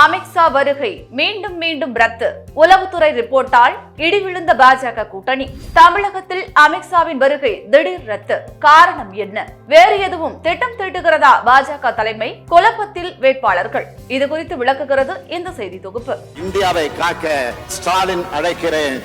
அமித்ஷா வருகை. மீண்டும் மீண்டும் ரத்து. உளவுத்துறை ரிப்போர்ட்டால் இடிவிழுந்த பாஜக கூட்டணி. தமிழகத்தில் அமித்ஷாவின் வருகை திடீர் ரத்து. காரணம் என்ன? வேறு எதுவும் திட்டம் தீட்டுகிறதா பாஜக தலைமை? குழப்பத்தில் வேட்பாளர்கள். இது குறித்து விளக்குகிறது இந்த செய்தி தொகுப்பு. இந்தியாவை காக்க ஸ்டாலின் அழைக்கிறேன்.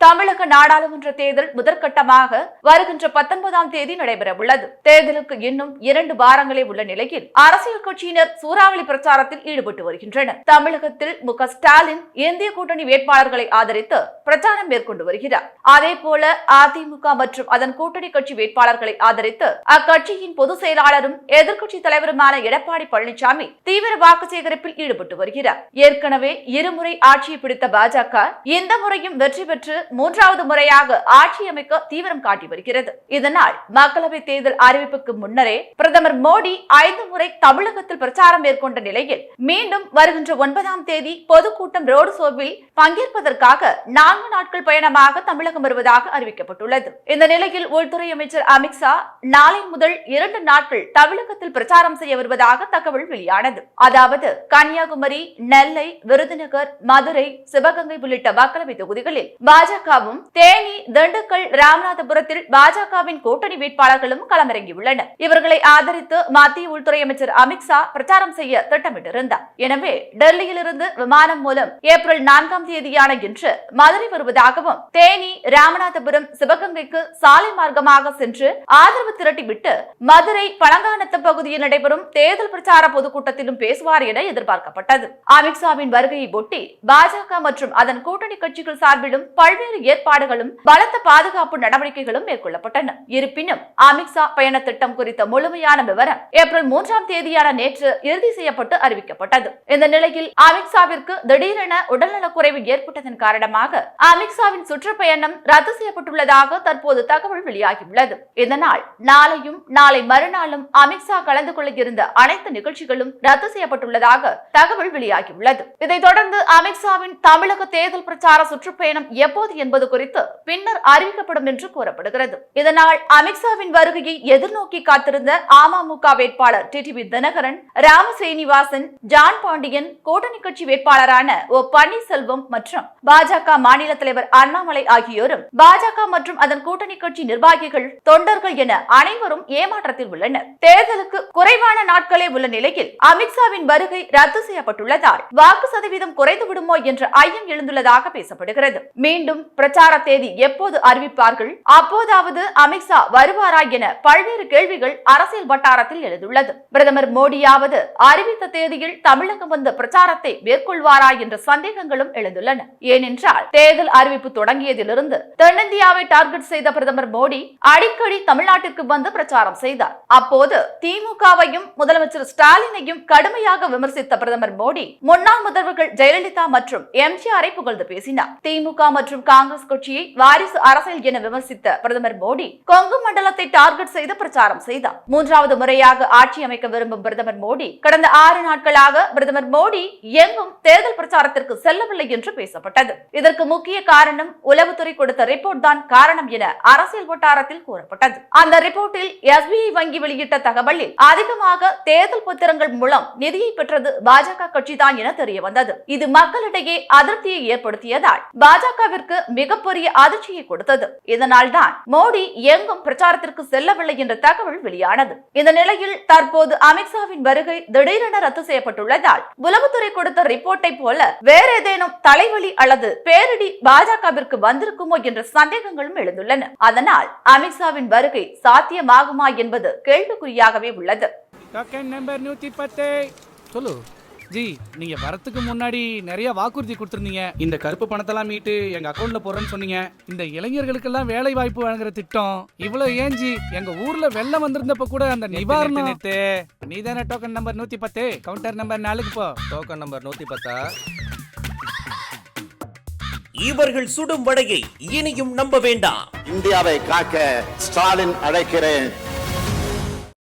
தமிழக நாடாளுமன்ற தேர்தல் முதற்கட்டமாக வருகின்ற பத்தொன்பதாம் தேதி நடைபெற உள்ளது தேர்தலுக்கு இன்னும் இரண்டு வாரங்களே உள்ள நிலையில் அரசியல் கட்சியினர் சூறாவளி பிரச்சாரத்தில் ஈடுபட்டு வருகின்றனர். தமிழகத்தில் மு க ஸ்டாலின் இந்திய கூட்டணி வேட்பாளர்களை ஆதரித்து பிரச்சாரம் மேற்கொண்டு வருகிறார். அதே போல அதிமுக மற்றும் அதன் கூட்டணி கட்சி வேட்பாளர்களை ஆதரித்து அக்கட்சியின் பொதுச் செயலாளரும் எதிர்க்கட்சி தலைவருமான எடப்பாடி பழனிசாமி தீவிர வாக்கு சேகரிப்பில் ஈடுபட்டு வருகிறார். ஏற்கனவே இருமுறை ஆட்சியை பிடித்த பாஜக இந்த முறையும் வெற்றி பெற்று மூன்றாவது முறையாக ஆட்சி அமைக்க தீவிரம் காட்டி வருகிறது. இதனால் மக்களவை தேர்தல் அறிவிப்புக்கு முன்னரே பிரதமர் மோடி ஐந்து முறை தமிழகத்தில் பிரச்சாரம் மேற்கொண்ட நிலையில் மீண்டும் வருகின்ற ஒன்பதாம் தேதி பொதுக்கூட்டம் ரோடு ஷோவில் பங்கேற்பதற்காக நான்கு நாட்கள் பயணமாக தமிழகம் வருவதாக அறிவிக்கப்பட்டுள்ளது. இந்த நிலையில் உள்துறை அமைச்சர் அமித்ஷா நாளை முதல் இரண்டு நாட்கள் தமிழகத்தில் பிரச்சாரம் செய்ய வருவதாக தகவல் வெளியானது. அதாவது கன்னியாகுமரி நெல்லை விருதுநகர் மதுரை சிவகங்கை உள்ளிட்ட மக்களவை தொகுதிகளில் பாஜகவும் தேனி திண்டுக்கல் ராமநாதபுரத்தில் பாஜகவின் கூட்டணி வேட்பாளர்களும் களமிறங்கியுள்ளனர். இவர்களை ஆதரித்து மத்திய உள்துறை அமைச்சர் அமித்ஷா பிரச்சாரம் செய்ய திட்டமிட்டிருந்தார். எனவே டெல்லியிலிருந்து விமானம் மூலம் ஏப்ரல் நான்காம் தேதியான இன்று மதுரை வருவதாகவும் தேனி ராமநாதபுரம் சிவகங்கைக்கு சாலை மார்க்கமாக சென்று ஆதரவு திரட்டிவிட்டு மதுரை பழங்கானத்து பகுதியில் நடைபெறும் தேர்தல் பிரச்சார பொதுக்கூட்டத்திலும் பேசுவார் என எதிர்பார்க்கப்பட்டது. அமித்ஷாவின் வருகையை ஒட்டி பாஜக மற்றும் அதன் கூட்டணி கட்சிகள் சார்பிலும் பல்வேறு பல்வேறு ஏற்பாடுகளும் பலத்த பாதுகாப்பு நடவடிக்கைகளும் மேற்கொள்ளப்பட்டன. இருப்பினும் அமித்ஷா பயண திட்டம் குறித்த முழுமையான விவரம் ஏப்ரல் மூன்றாம் தேதியான நேற்று இறுதி செய்யப்பட்டு அறிவிக்கப்பட்டது. இந்த நிலையில் அமித்ஷாவிற்கு திடீரென உடல்நலக்குறைவு ஏற்பட்டதன் காரணமாக அமித்ஷாவின் சுற்றுப்பயணம் ரத்து செய்யப்பட்டுள்ளதாக தற்போது தகவல் வெளியாகியுள்ளது. இதனால் நாளையும் நாளை மறுநாளும் அமித்ஷா கலந்து கொள்ள இருந்த அனைத்து நிகழ்ச்சிகளும் ரத்து செய்யப்பட்டுள்ளதாக தகவல் வெளியாகியுள்ளது. இதைத் தொடர்ந்து அமித்ஷாவின் தமிழக தேர்தல் பிரச்சார சுற்றுப்பயணம் எப்போது என்பது குறித்து பின்னர் அறிவிக்கப்படும் என்று கூறப்படுகிறது. இதனால் அமித்ஷாவின் வருகையை எதிர்நோக்கி காத்திருந்த அமமுக வேட்பாளர் டிடிவி தினகரன் ராம சீனிவாசன் ஜான் பாண்டியன் கூட்டணி கட்சி வேட்பாளரான ஓ. பன்னீர்செல்வம் மற்றும் பாஜக மாநில தலைவர் அண்ணாமலை ஆகியோரும் பாஜக மற்றும் அதன் கூட்டணி கட்சி நிர்வாகிகள் தொண்டர்கள் என அனைவரும் ஏமாற்றத்தில் உள்ளனர். தேர்தலுக்கு குறைவான நாட்களே உள்ள நிலையில் அமித்ஷாவின் வருகை ரத்து செய்யப்பட்டுள்ளதால் வாக்கு சதவீதம் குறைந்து விடுமோ என்ற ஐயம் எழுந்துள்ளதாக பேசப்படுகிறது. மீண்டும் பிரச்சார தேதி எப்போது அறிவிப்பார்கள்? அப்போதாவது அமித்ஷா வருவாரா என பல்வேறு கேள்விகள் அரசியல் வட்டாரத்தில் எழுந்துள்ளது. பிரதமர் மோடியாவது அறிவித்த தேதியில் தமிழகம் வந்து பிரச்சாரத்தை மேற்கொள்வாரா என்ற சந்தேகங்களும் எழுந்துள்ளன. ஏனென்றால் தேர்தல் அறிவிப்பு தொடங்கியதிலிருந்து தென்னிந்தியாவை டார்கெட் செய்த பிரதமர் மோடி அடிக்கடி தமிழ்நாட்டிற்கு வந்து பிரச்சாரம் செய்தார். அப்போது திமுகவையும் முதலமைச்சர் ஸ்டாலினையும் கடுமையாக விமர்சித்த பிரதமர் மோடி முன்னாள் முதல்வர்கள் ஜெயலலிதா மற்றும் எம்ஜிஆரை புகழ்ந்து பேசினார். திமுக மற்றும் காங்கிரஸ் கட்சியை வாரிசு அரசியல் என விமர்சித்த பிரதமர் மோடி கொங்கு மண்டலத்தை டார்கெட் செய்து பிரச்சாரம் செய்தார். மூன்றாவது முறையாக ஆட்சி அமைக்க விரும்பும் பிரதமர் மோடி கடந்த ஆறு நாட்களாக பிரதமர் மோடி எங்கும் தேர்தல் பிரச்சாரத்திற்கு செல்லவில்லை என்று பேசப்பட்டது. இதற்கு முக்கிய காரணம் உளவுத்துறை கொடுத்த ரிப்போர்ட் தான் காரணம் என அரசியல் வட்டாரத்தில் கூறப்பட்டது. அந்த ரிப்போர்ட்டில் எஸ்பிஐ வங்கி வெளியிட்ட தகவலில் அதிகமாக தேர்தல் பத்திரங்கள் மூலம் நிதியை பெற்றது பாஜக கட்சிதான் என தெரிய வந்தது இது மக்களிடையே அதிருப்தியை ஏற்படுத்தியதால் பாஜகவிற்கு மிகப்பெரிய அதிர்ச்சியை கொடுத்தது. இதனால் தான் மோடி எங்கும் பிரச்சாரத்திற்கு செல்லவில்லை என்ற தகவல் வெளியானது. இந்த நிலையில் தற்போது அமித்ஷாவின் வருகை திடீரென ரத்து செய்யப்பட்டுள்ளதால் உளவுத்துறை கொடுத்த ரிப்போர்ட்டை போல வேற ஏதேனும் தலைவலி அல்லது பேரிடி பாஜகவிற்கு வந்திருக்குமோ என்ற சந்தேகங்களும் எழுந்துள்ளன. அதனால் அமித்ஷாவின் வருகை சாத்தியமாகுமா என்பது கேள்விக்குறியாகவே உள்ளது. சொல்லு. ஜி நீங்க வரத்துக்கு முன்னாடி நிறைய வாக்குறுதி கொடுத்துருந்தீங்க. இந்த கருப்பு பணத்தெல்லாம் மீட்டு எங்க அக்கௌண்ட்ல போடுறேன்னு சொன்னீங்க. இந்த இளைஞர்களுக்கெல்லாம் வேலை வாய்ப்பு வழங்குற திட்டம் இவ்வளவு ஏன் ஜி? எங்க ஊர்ல வெள்ளம் வந்திருந்தப்ப கூட அந்த நிவாரணம் நீ தானே டோக்கன் நம்பர் நூத்தி பத்து கவுண்டர் நம்பர் நாலுக்கு போ. டோக்கன் நம்பர் நூத்தி பத்தா இவர்கள் சுடும் வடையை இனியும் நம்ப வேண்டாம். இந்தியாவை காக்க ஸ்டாலின் அழைக்கிறேன்.